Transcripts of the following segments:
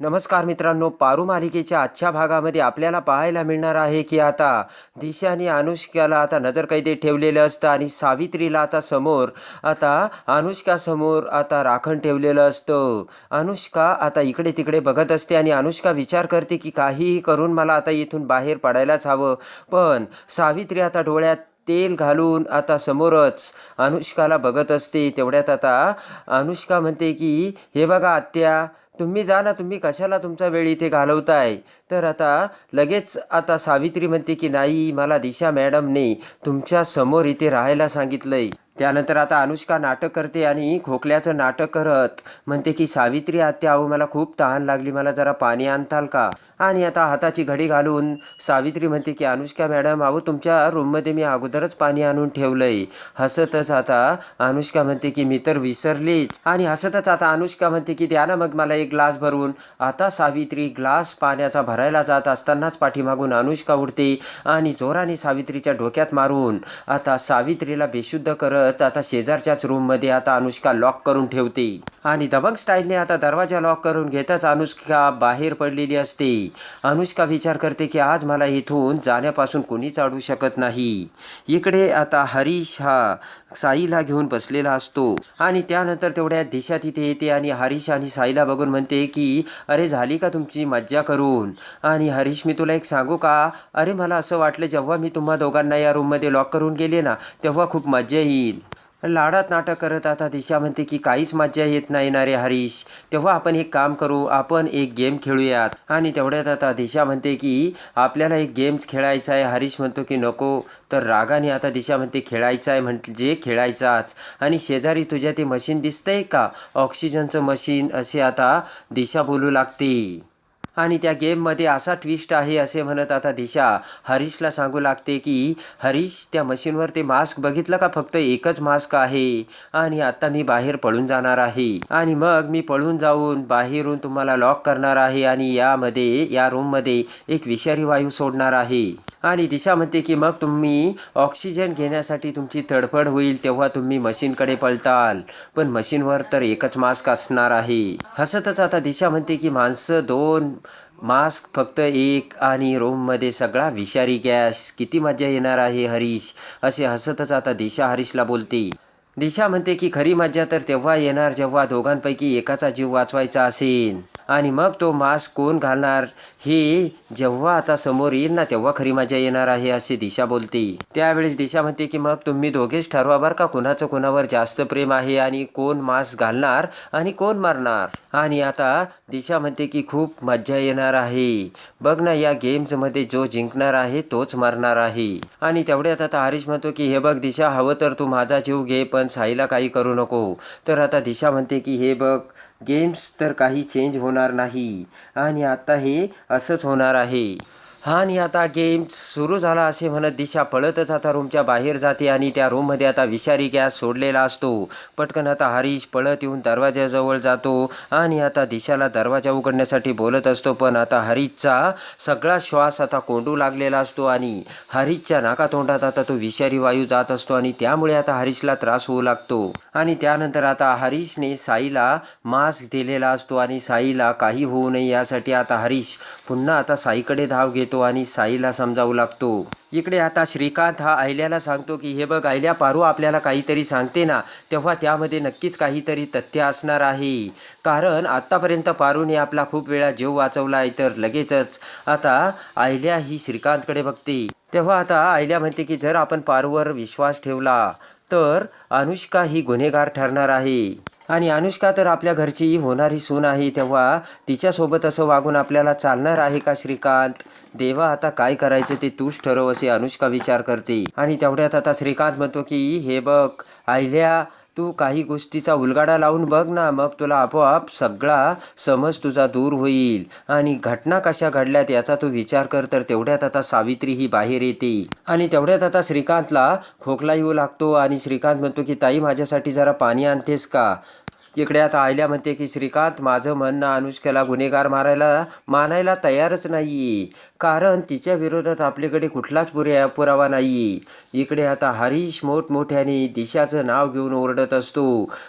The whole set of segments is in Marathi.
नमस्कार मित्रांनो पारू मालिकेच्या आजच्या भागामध्ये आपल्याला पाहायला मिळणार आहे की आता दिशा आणि अनुष्काला आता नजरकैदेत ठेवलेलं असतं आणि सावित्रीला आता समोर आता अनुष्कासमोर आता राखण ठेवलेलं असतं. अनुष्का आता इकडे तिकडे बघत असते आणि अनुष्का विचार करते की काहीही करून मला आता इथून बाहेर पडायलाच हवं. पण सावित्री आता डोळ्यात तेल घालून आता समोरच अनुष्काला बघत असते. तेवढ्यात आता अनुष्का म्हणते की हे बघा आत्या तुम्ही जा ना तुम्ही कशाला तुमचा वेळ इथे घालवताय? तर आता लगेच आता सावित्री म्हणते की नाही मला दिशा मॅडमने तुमच्यासमोर इथे राहायला सांगितलंय. त्यानंतर आता अनुष्का नाटक करते आणि खोकल्याचं नाटक करत म्हणते की सावित्री आत्या अहो मला खूप तहान लागली मला जरा पाणी आणताल का? आणि आता हाताची घडी घालून सावित्री म्हणते की अनुष्का मॅडम अहो तुमच्या रूममध्ये मी अगोदरच पाणी आणून ठेवलंय. हसतच आता अनुष्का म्हणते की मी तर विसरलीच. आणि हसतच आता अनुष्का म्हणते की द्या ना मग मला एक ग्लास भरून. आता सावित्री ग्लास पाण्याचा भरायला जात असतानाच पाठीमागून अनुष्का उडते आणि जोराने सावित्रीच्या डोक्यात मारून आता सावित्रीला बेशुद्ध करत आता शेजारच्याच रूममध्ये आता अनुष्का लॉक करून ठेवते. आणि दबंग स्टाईलने आता दरवाजा लॉक करून घेताच अनुष्का बाहेर पडलेली असते. अनुष्का विचार करते की आज मला इथून जाण्यापासून कोणीच अडू शकत नाही. इकडे आता हरीश हा साईला घेऊन बसलेला असतो आणि त्यानंतर तेवढ्या दिशा तिथे येते आणि हरीश आणि साईला बघून म्हणते की अरे झाली का तुमची मज्जा करून? आणि हरीश मी तुला एक सांगू का? अरे मला असं वाटलं जेव्हा मी तुम्हा दोघांना या रूममध्ये लॉक करून गेले ना तेव्हा खूप मज्जा येईल. लाडात नाटक करत आता दिशा म्हणते की काहीच मज्जा येत नाही ना रे हरीश. तेव्हा आपण एक काम करू आपण एक गेम खेळूयात. आणि तेवढ्यात आता दिशा म्हणते की आपल्याला एक गेम्स खेळायचा आहे. हरीश म्हणतो की नको तर रागाने आता दिशा म्हणते खेळायचं आहे म्हणजे खेळायचाच. आणि शेजारी तुझ्या ते मशीन दिसतंय का? ऑक्सिजनचं मशीन असे आता दिशा बोलू लागते. आणि त्या गेममध्ये असा ट्विस्ट आहे असे म्हणत आता दिशा. हरीशला सांगू लागते की हरीश त्या मशीनवर ते मास्क बघितलं का? फक्त एकच मास्क आहे. आणि आता मी बाहेर पळून जाणार आहे. आणि मग मी पळून जाऊन बाहेरून तुम्हाला लॉक करणार आहे आणि यामध्ये या रूममध्ये एक विषारी वायू सोडणार आहे. आणि दिशा म्हणते की मग तुम्ही ऑक्सिजन घेण्यासाठी तुमची तडफड होईल तेव्हा तुम्ही मशीनकडे पळताल. पण मशीनवर तर एकच मास्क असणार आहे. हसतच आता दिशा म्हणते की माणसं दोन मास्क फक्त एक आणि रूममध्ये सगळा विषारी गॅस. किती मजा येणार आहे हरीश असे हसतच आता दिशा हरीशला बोलते. दिशा म्हणते की खरी मज्जा तर तेव्हा येणार जेव्हा दोघांपैकी एकाचा जीव वाचवायचा असेल. आणि मग तो मास्क कोण घालणार? हे जेव्हा आता समोर येईल ना तेव्हा खरी मजा येणार आहे असे दिशा बोलते. त्यावेळेस दिशा म्हणते की मग तुम्ही दोघेच ठरवा बरं का कुणाचं कुणावर जास्त प्रेम आहे आणि कोण मास्क घालणार आणि कोण मारणार? आणि आता दिशा म्हणते की खूप मज्जा येणार आहे. बघ ना या गेम्समध्ये जो जिंकणार आहे तोच मारणार आहे. आणि तेवढ्यात आता हरीश म्हणतो की हे बघ दिशा हवं तर तू माझा जीव घे पण साईला काही करू नको. तर आता दिशा म्हणते की हे बघ गेम्स तर काही चेंज होणार नाही. आणि आता हे असंच होणार आहे. आणि आता गेम सुरू झाला असे म्हणत दिशा पळतच आता रूमच्या बाहेर जाते आणि त्या रूममध्ये आता विषारी गॅस सोडलेला असतो. पटकन आता हरीश पळत येऊन दरवाजाजवळ जातो आणि आता दिशाला दरवाजा उघडण्यासाठी बोलत असतो पण आता हरीशचा सगळा श्वास आता कोंडू लागलेला असतो आणि हरीशच्या नाकातोंडात आता तो विषारी वायू जात असतो आणि त्यामुळे आता हरीशला त्रास होऊ लागतो. आणि त्यानंतर आता हरीशने साईला मास्क दिलेला असतो आणि साईला काही होऊ नये यासाठी आता हरीश पुन्हा आता साईकडे धाव घेतो. आणि साईला समजावू लागतो. इकडे आता श्रीकांत हा अहिल्याला सांगतो की हे बघ अहिल्या पारू आपल्याला काहीतरी सांगते ना तेव्हा त्यामध्ये नक्कीच काहीतरी तथ्य असणार आहे. कारण आत्तापर्यंत पारूने आपला खूप वेळा जीव वाचवला आहे तर लगेचच आता अहिल्या ही श्रीकांतकडे बघते. तेव्हा आता अहिल्या म्हणते की जर आपण पारूवर विश्वास ठेवला तर अनुष्का ही गुन्हेगार ठरणार आहे. आणि अनुष्का तर आपल्या घरची होणारी सून आहे तेव्हा तिच्यासोबत असं वागून आपल्याला चालणार आहे का श्रीकांत? देवा आता काय करायचं ते तूच ठरव असे अनुष्का विचार करते. आणि तेवढ्यात आता श्रीकांत म्हणतो की हे बघ आयल्या तू काही गोष्टीचा उलगाडा लावून बघ ना मग तुला आपोआप सगळा समज तुझा दूर होईल. आणि घटना कशा घडल्यात याचा तू विचार कर तर तेवढ्यात आता सावित्री ही बाहेर येते. आणि तेवढ्यात आता श्रीकांतला खोकला येऊ लागतो आणि श्रीकांत म्हणतो की ताई माझ्यासाठी जरा पाणी आणतेस का? इकडे आता आयल्या म्हणते की श्रीकांत माझं म्हणणं अनुष्काला गुन्हेगार मारायला मानायला तयारच नाही कारण तिच्या विरोधात आपल्याकडे कुठलाच पुरे पुरावा नाही इकडे आता हरीश मोठमोठ्याने दिशाचं नाव घेऊन ओरडत असतो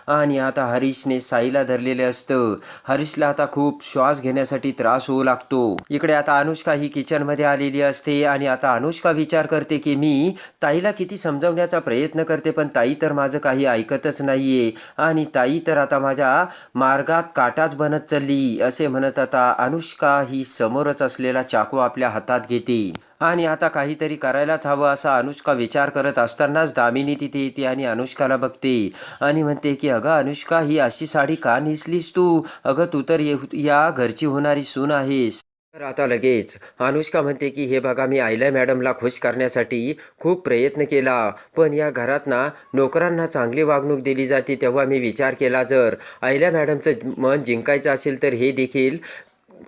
आणि आता हरीशने साईला धरलेले असतं. हरीशला आता खूप श्वास घेण्यासाठी त्रास होऊ लागतो. इकडे आता अनुष्का ही किचनमध्ये आलेली असते आणि आता अनुष्का विचार करते की मी ताईला किती समजवण्याचा प्रयत्न करते पण ताई तर माझं काही ऐकतच नाहीये आणि ताई तर आता माझ्या मार्गात काटाच बनत चालली असे म्हणत आता अनुष्का ही समोरच असलेला चाकू आपल्या आपल्या हातात घेते. आणि आता काहीतरी करायलाच हवं असा अनुष्का विचार करत असतानाच दामिनी तिथे येते आणि अनुष्काला बघते. आणि म्हणते की अगं अनुष्का ही अशी साडी का नेसलीस तू? अगं तू तर ये- या घरची होणारी सून आहेस. तर आता लगेच अनुष्का म्हणते की हे बघा मी आयल्या मॅडमला खुश करण्यासाठी खूप प्रयत्न केला. पण या घरात ना नोकरांना चांगली वागणूक दिली जाते तेव्हा मी विचार केला जर आयल्या मॅडमचं मन जिंकायचं असेल तर हे देखील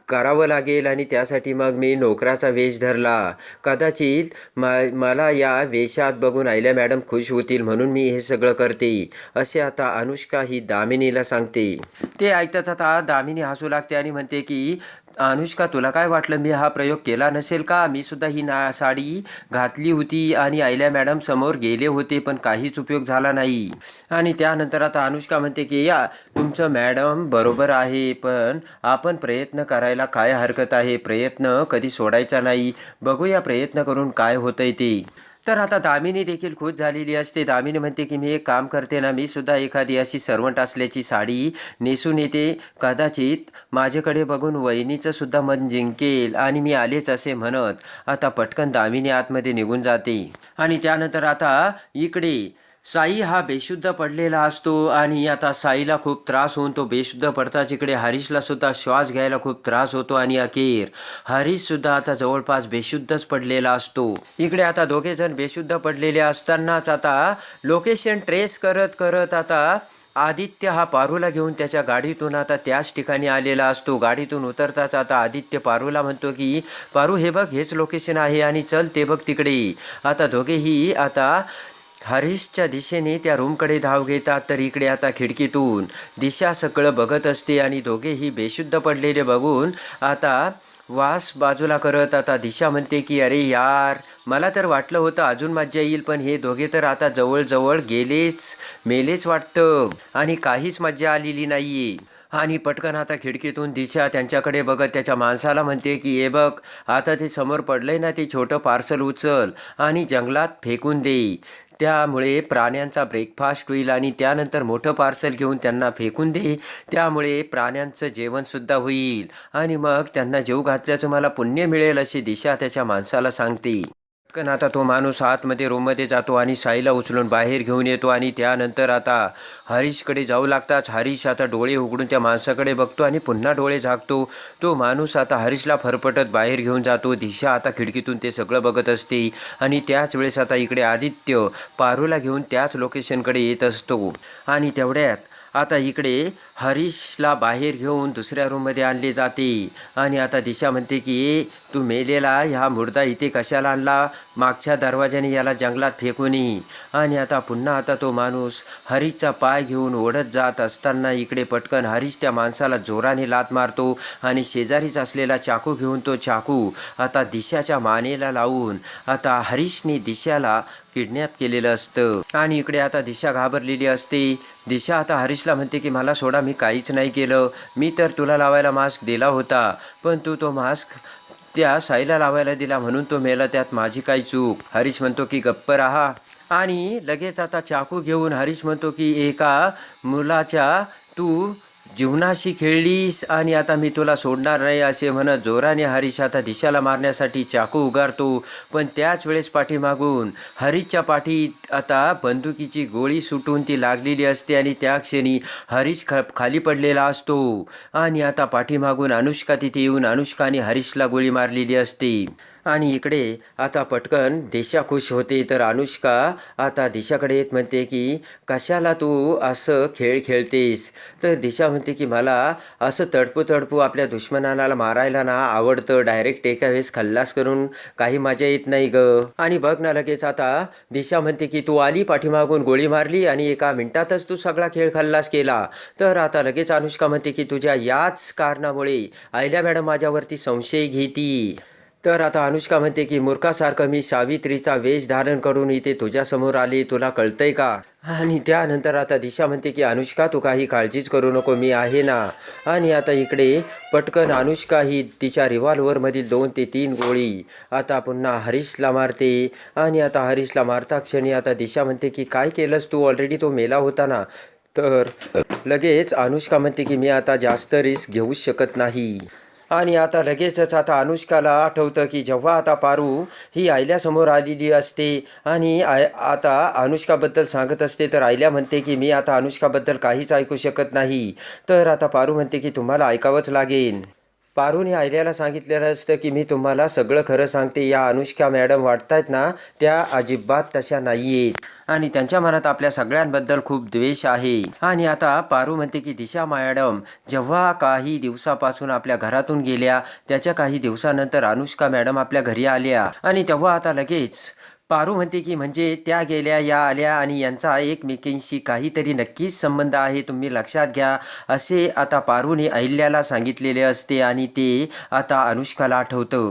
करावं लागेल आणि त्यासाठी मग मी नोकराचा वेश धरला. कदाचित म मला या वेशात बघून आयल्या मॅडम खुश होतील म्हणून मी हे सगळं करते असे आता अनुष्का ही दामिनीला सांगते. ते ऐकताच आता दामिनी हसू लागते आणि म्हणते की अनुष्का तुला काय वाटलं? मी हा प्रयोग केला नसेल का? मी सुद्धा ही ना साडी घातली होती आणि आयल्या मॅडम समोर गेले होते पण काहीच उपयोग झाला नाही. आणि त्यानंतर आता अनुष्का म्हणते की या तुमचं मॅडम बरोबर आहे पण आपण प्रयत्न करायला काय हरकत आहे? प्रयत्न कधी सोडायचा नाही. बघूया प्रयत्न करून काय होतंय ते. तर आता दामिनी देखील खुश झालेली असते. दामिनी म्हणते की मी एक काम करते ना मी सुद्धा एखादी अशी सर्वंट असल्याची साडी नेसून येते. कदाचित माझ्याकडे बघून वहिनीचं सुद्धा मन जिंकेल आणि मी आलेच असे म्हणत. आता पटकन दामिनी आतमध्ये निघून जाते. आणि त्यानंतर आता इकडे साई हा बेशुद्ध पडलेला असतो आणि आता साईला खूप त्रास होऊन तो बेशुद्ध पडताच इकडे हरीशला सुद्धा श्वास घ्यायला खूप त्रास होतो आणि अखेर हरीश सुद्धा आता जवळपास बेशुद्धच पडलेला असतो. इकडे आता दोघे जण बेशुद्ध पडलेले असतानाच आता लोकेशन ट्रेस करत करत आता आदित्य हा पारूला घेऊन त्याच्या गाडीतून आता त्याच ठिकाणी आलेला असतो. गाडीतून उतरताच आता आदित्य पारूला म्हणतो की पारू हे बघ हेच लोकेशन आहे आणि चल ते बघ तिकडे. आता दोघेही आता हरीशच्या दिशेने त्या रूमकडे धाव घेतात तर इकडे आता खिडकीतून दिशा सगळं बघत असते आणि दोघेही बेशुद्ध पडलेले बघून आता वास बाजूला करत आता दिशा म्हणते की अरे यार मला तर वाटलं होतं अजून मज्जा येईल पण हे दोघे तर आता जवळजवळ गेलेच मेलेच वाटतं आणि काहीच मज्जा आलेली नाहीये. आणि पटकन आता खिडकीतून दिशा त्यांच्याकडे बघत त्याच्या माणसाला म्हणते की ए बघ आता ते समोर पडलंय ना ते छोटं पार्सल उचल आणि जंगलात फेकून देई त्यामुळे प्राण्यांचा ब्रेकफास्ट होईल आणि त्यानंतर मोठं पार्सल घेऊन त्यांना फेकून दे. त्यामुळे प्राण्यांचं जेवणसुद्धा होईल. आणि मग त्यांना जेव घातल्याचं मला पुण्य मिळेल अशी दिशा त्याच्या माणसाला सांगते. पटकन आता तो माणूस आतमध्ये रूममध्ये जातो आणि साईला उचलून बाहेर घेऊन येतो आणि त्यानंतर आता हरीशकडे जाऊ लागताच हरीश आता डोळे उघडून त्या माणसाकडे बघतो आणि पुन्हा डोळे झाकतो. तो माणूस आता हरीशला फरफटत बाहेर घेऊन जातो. दिशा आता खिडकीतून ते सगळं बघत असते आणि त्याच वेळेस आता इकडे आदित्य पारूला घेऊन त्याच लोकेशनकडे येत असतो. आणि तेवढ्यात आता इकडे हरीशला बाहेर घेऊन दुसऱ्या रूममध्ये आणले जाते. आणि आता दिशा म्हणते की ए तू मेलेला ह्या मुर्दा इथे कशाला आणला? मागच्या दरवाजाने याला जंगलात फेकून ये. आणि आता पुन्हा आता तो माणूस हरीशचा पाय घेऊन ओढत जात असताना इकडे पटकन हरीश त्या माणसाला जोराने लात मारतो आणि शेजारीच असलेला चाकू घेऊन तो चाकू आता दिशाच्या मानेला लावून आता हरीशने दिशाला किडनॅप केलेलं असतं. आणि इकडे आता दिशा घाबरलेली असते. दिशा आता हरीशला म्हणते की मला सोडा मी काहीच नाही केलं. मी तर तुला लावायला मास्क दिला होता. पण तू तो मास्क त्या साईला लावायला दिला म्हणून तो मेला त्यात माझी काय चूक. हरीश म्हणतो की गप्प राहा. आणि लगेच आता चाकू घेऊन हरीश म्हणतो की एका मुलाच्या तू जीवनाशी खेळलीस आणि आता मी तुला सोडणार नाही असे म्हणत जोराने हरीश आता दिशाला मारण्यासाठी चाकू उगारतो. पण त्याच वेळेस पाठीमागून हरीशच्या पाठीत आता बंदुकीची गोळी सुटून ती लागलेली असते आणि त्या क्षणी हरीश ख खाली पडलेला असतो. आणि आता पाठीमागून अनुष्का तिथे येऊन अनुष्काने हरीशला गोळी मारलेली असते. आणि इकडे आता पटकन दिशा खुश होते तर अनुष्का आता दिशाकडे येत म्हणते की कशाला तू असं खेळ खेळतेस? तर दिशा म्हणते की मला असं तडपू तडपू आपल्या दुश्मनाला मारायला ना आवडतं. डायरेक्ट एका वेळेस खल्लास करून काही मजा येत नाही ग. आणि बघ ना लगेच आता दिशा म्हणते की तू आली पाठीमागून गोळी मारली आणि एका मिनिटातच तू सगळा खेळ खल्लास केला. तर आता लगेच अनुष्का म्हणते की तुझ्या याच कारणामुळे आयल्या मॅडम माझ्यावरती संशय घेती. तर आता अनुष्का म्हणते की मूर्खासारखं मी सावित्रीचा वेश धारण करून इथे तुझ्यासमोर आली. तुला कळतंय का? आणि त्यानंतर आता दिशा म्हणते की अनुष्का तू काही काळजीच करू नको. मी आहे ना? आणि आता इकडे पटकन अनुष्का ही तिच्या रिव्हॉल्व्हरमधील दोन ते तीन गोळी आता पुन्हा हरीशला मारते. आणि आता हरीशला मारता क्षणी आता दिशा म्हणते की काय केलंस तू? ऑलरेडी तो मेला होता ना? तर लगेच अनुष्का म्हणते की मी आता जास्त रिस्क घेऊच शकत नाही. आणि आता लगेचच आता अनुष्काला आठवतं की जेव्हा आता पारू ही आयल्यासमोर आलेली असते आणि आय आता अनुष्काबद्दल सांगत असते तर आयल्या म्हणते की मी आता अनुष्काबद्दल काहीच ऐकू शकत नाही. तर आता पारू म्हणते की तुम्हाला ऐकावंच लागेल. पारूने आयल्याला सांगितलेलं असतं की मी तुम्हाला सगळं खरं सांगते. या अनुष्का मॅडम वाटतायत ना त्या अजिबात तशा नाही आहेत आणि त्यांच्या मनात आपल्या सगळ्यांबद्दल खूप द्वेष आहे. आणि आता पारू म्हणते की दिशा मॅडम जेव्हा काही दिवसापासून आपल्या घरातून गेल्या त्याच्या काही दिवसानंतर अनुष्का मॅडम आपल्या घरी आल्या. आणि तेव्हा आता लगेच पारू म्हणते की म्हणजे त्या गेल्या या आल्या आणि यांचा एकमेकींशी काहीतरी नक्कीच संबंध आहे. तुम्ही लक्षात घ्या असे आता पारूने अहिल्याला सांगितलेले असते आणि ते आता अनुष्काला आठवतं.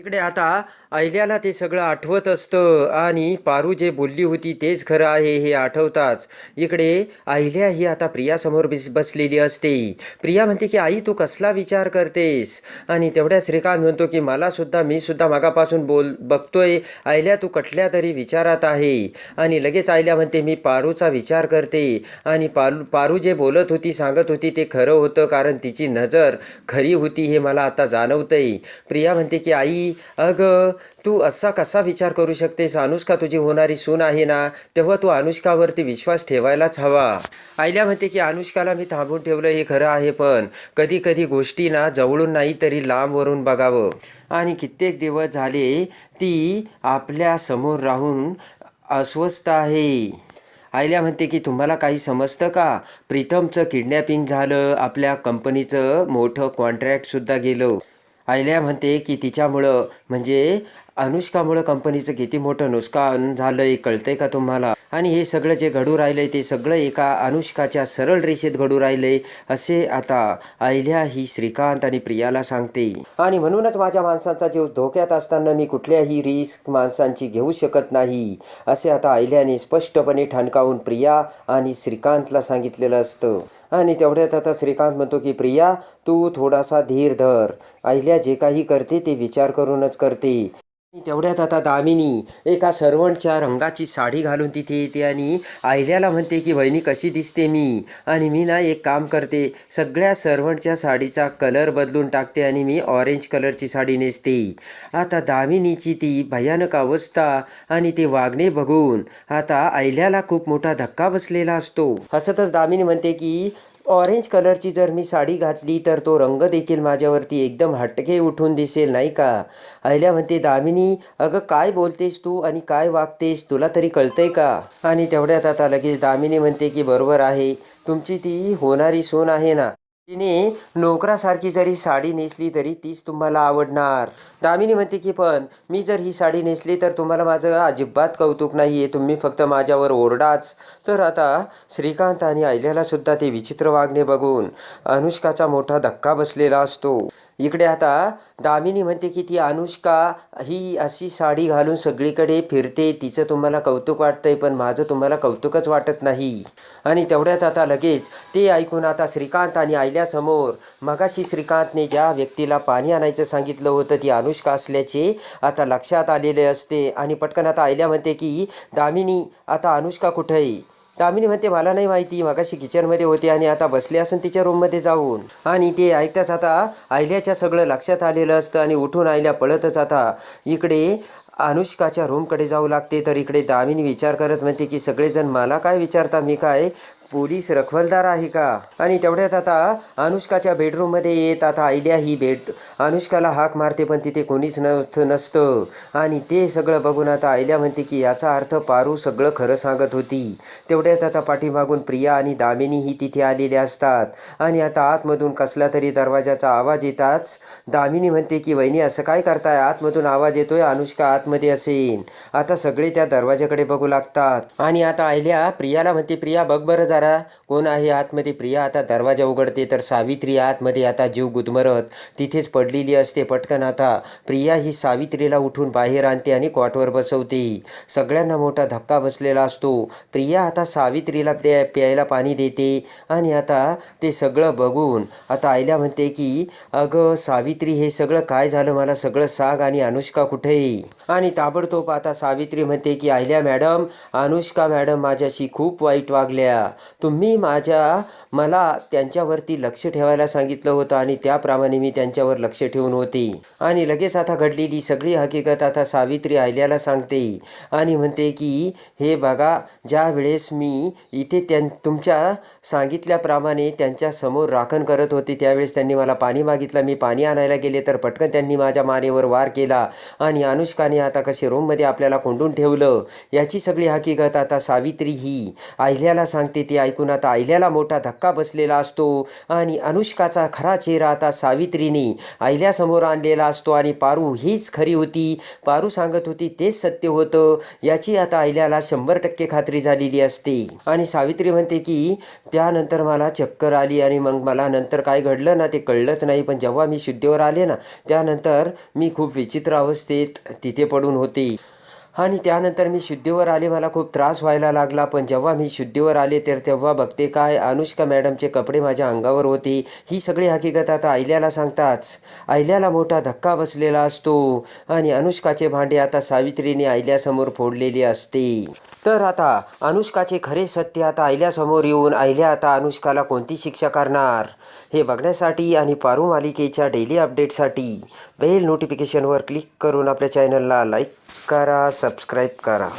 इकडे आता अहिल्याला ते सगळं आठवत असतं आणि पारू जे बोलली होती तेच खरं आहे हे आठवताच. इकडे अहिल्या ही आता प्रियासमोर बिस बसलेली असते. प्रिया म्हणते की आई तू कसला विचार करतेस? आणि तेवढ्या श्रीकांत म्हणतो की मलासुद्धा मी सुद्धा मागापासून बोल बघतोय. अहिल्या तू कटल्या तरी विचारात आहे. आणि लगेच आयल्या म्हणते मी पारूचा विचार करते. आणि पारू पारू जे बोलत होती सांगत होती ते खरं होतं कारण तिची नजर खरी होती हे मला आता जाणवतंय. प्रिया म्हणते की आई अगं तू असा कसा विचार करू शकतेस? अनुष्का तुझी होणारी सून आहे ना? तेव्हा तू अनुष्कावरती विश्वास ठेवायलाच हवा. आईल्या म्हणते की अनुष्काला मी थांबून ठेवलं हे खरं आहे पण कधी कधी गोष्टी ना जवळून नाही तरी लांबवरून बघावं. आणि कित्येक दिवस झाले ती आपल्यासमोर राहून अस्वस्थ आहे. आयल्या म्हणते की तुम्हाला काही समजतं का? प्रीतमचं किडनॅपिंग झालं आपल्या कंपनीचं मोठं कॉन्ट्रॅक्टसुद्धा गेलं. आयल्या म्हणते की तिच्यामुळं म्हणजे अनुष्कामुळे कंपनीचं किती मोठं नुकसान झालं हे कळतंय का तुम्हाला? आणि हे सगळं जे घडू राहिलंय ते सगळं एका अनुष्काच्या सरळ रेषेत घडू राहिलंय असे आता अहिल्या ही श्रीकांत आणि प्रियाला सांगते. आणि म्हणूनच माझ्या माणसांचा जीव धोक्यात असताना मी कुठल्याही रिस्क माणसांची घेऊ शकत नाही असे आता अहिल्याने स्पष्टपणे ठणकावून प्रिया आणि श्रीकांतला सांगितलेलं असतं. आणि तेवढ्यात आता श्रीकांत म्हणतो की प्रिया तू थोडासा धीर धर. अहिल्या जे काही करते ते विचार करूनच करते. तेवढ्यात आता दामिनी एका सर्वंटच्या रंगाची साडी घालून तिथे येते आणि आहिल्याला म्हणते की बहिणी कशी दिसते मी? आणि मी ना एक काम करते सगळ्या सर्वंटच्या साडीचा कलर बदलून टाकते आणि मी ऑरेंज कलरची साडी नेसते. आता दामिनीची ती भयानक अवस्था आणि ते वागणे बघून आता आहिल्याला खूप मोठा धक्का बसलेला असतो. हसतच दामिनी म्हणते की ऑरेंज कलरची जर मी साडी घातली तर तो रंग देखील माझ्यावरती एकदम हटके उठून दिसेल नाही का? अहिल्या म्हणते दामिनी अगं काय बोलतेस तू आणि काय वागतेस? तुला तरी कळतंय का? आणि तेवढ्यात आता लगेच दामिनी म्हणते की बरोबर आहे. तुमची ती होणारी सून आहे ना. तिने नोकरासारखी जरी साडी नेसली तरी तीच तुम्हाला आवडणार. दामिनी म्हणते की पण मी जर ही साडी नेसली तर तुम्हाला माझं अजिबात कौतुक नाही आहे तुम्ही फक्त माझ्यावर ओरडाच. तर आता श्रीकांत आणि आयल्याला सुद्धा ते विचित्र वागणे बघून अनुष्काचा मोठा धक्का बसलेला असतो. इकडे आता दामिनी म्हणते की ती अनुष्का ही अशी साडी घालून सगळीकडे फिरते. तिचं तुम्हाला कौतुक वाटतंय पण माझं तुम्हाला कौतुकच वाटत नाही. आणि तेवढ्यात आता लगेच ते ऐकून आता श्रीकांत आणि आयल्यासमोर मगाशी श्रीकांतने ज्या व्यक्तीला पाणी आणायचं सांगितलं होतं ती अनुष्का असल्याचे आता लक्षात आलेले असते. आणि पटकन आता आयल्या म्हणते की दामिनी आता अनुष्का कुठे आहे? दामिनी म्हणते मला नाही माहिती मगाशी किचनमध्ये होते आणि आता बसले असून तिच्या रूममध्ये जाऊन. आणि ते ऐकताच आता आयल्याच्या सगळं लक्षात आलेलं असतं आणि उठून आयल्या पळतच आता इकडे अनुष्काच्या रूमकडे जाऊ लागते. तर इकडे दामिनी विचार करत म्हणते की सगळेजण मला काय विचारता? मी काय पोलीस रखवलदार आहे का? आणि तेवढ्यात आता अनुष्काच्या बेडरूममध्ये येत आता आयल्या ही बेड अनुष्काला हाक मारते पण तिथे कोणीच नव्हत नसतं. आणि ते सगळं बघून आता आयल्या म्हणते की याचा अर्थ पारू सगळं खरं सांगत होती. तेवढ्यात आता पाठीमागून प्रिया आणि दामिनी ही तिथे आलेल्या असतात. आणि आता आतमधून कसला तरी दरवाजाचा आवाज येताच दामिनी म्हणते की वहिनी असं काय करताय? आतमधून आवाज येतोय अनुष्का आतमध्ये असेल आता सगळे त्या दरवाजाकडे बघू लागतात. आणि आता आयल्या प्रियाला म्हणते प्रिया बघ बरं जरा कोण आहे आतमध्ये? प्रिया आता दरवाजा उघडते तर सावित्री आतमध्ये आता जीव गुदमरत. तिथेच पडलेली असते पटकन आता. प्रिया ही सावित्रीला उठून बाहेर आणते आणि कॉटवर बसवते. सगळ्यांना मोठा धक्का बसलेला असतो. प्रिया आता सावित्रीला प्या प्यायला पाणी देते आणि आता ते सगळं बघून आता आईला म्हणते की अगं सावित्री हे सगळं काय झालं? मला सगळं साग आणि अनुष्का कुठे आणि ताबडतोब आता सावित्री म्हणते की आईल्या मॅडम अनुष्का मॅडम माझ्याशी खूप वाईट वागल्या. तुम्ही माझ्या मला त्यांच्यावरती लक्ष ठेवायला सांगितलं होतं आणि त्याप्रमाणे मी त्यांच्यावर लक्ष ठेवून होते. आणि लगेच आता घडलेली सगळी हकीकत आता सावित्री आयल्याला सांगते. आणि म्हणते की हे बघा ज्या वेळेस मी इथे त्यां तुमच्या सांगितल्याप्रमाणे त्यांच्यासमोर राखण करत होते त्यावेळेस त्यांनी मला पाणी मागितलं. मी पाणी आणायला गेले तर पटकन त्यांनी माझ्या मानेवर वार केला आणि अनुष्काने आता कसे रूममध्ये आपल्याला कोंडून ठेवलं. याची सगळी हकीकत आता सावित्री ही आयल्याला सांगते. ती ऐकून आता आयल्याला मोठा धक्का बसलेला असतो आणि अनुष्काचा खरा चेहरा आता सावित्रीने आयल्यासमोर आणलेला असतो आणि पारू हीच खरी होती. पारू सांगत होती तेच सत्य होतं. याची आता आयल्याला शंभर टक्के खात्री झालेली असते. आणि सावित्री म्हणते की त्यानंतर मला चक्कर आली आणि मग मला नंतर काय घडलं ना ते कळलंच नाही. पण जेव्हा मी शुद्धीवर आले ना त्यानंतर मी खूप विचित्र अवस्थेत तिथे पडून होते. आणि त्यानंतर मी शुद्धीवर आले मला खूप त्रास व्हायला लागला. पण जेव्हा मी शुद्धीवर आले तर तेव्हा बघते काय अनुष्का मॅडमचे कपडे माझ्या अंगावर होते. ही सगळी हकीकत आता आहिल्याला सांगताच. आहिल्याला मोठा धक्का बसलेला असतो आणि अनुष्काचे भांडे आता सावित्रीने आहिल्यासमोर फोडलेले असते. तर आता अनुष्काचे खरे सत्य आता आहिल्यासमोर येऊन आहिल्या आता अनुष्काला कोणती शिक्षा करणार? हे बघण्यासाठी आणि पारू मालिकेच्या डेली अपडेटसाठी बेल नोटिफिकेशनवर क्लिक करून आपल्या चॅनलला लाईक करा सबस्क्राईब करा.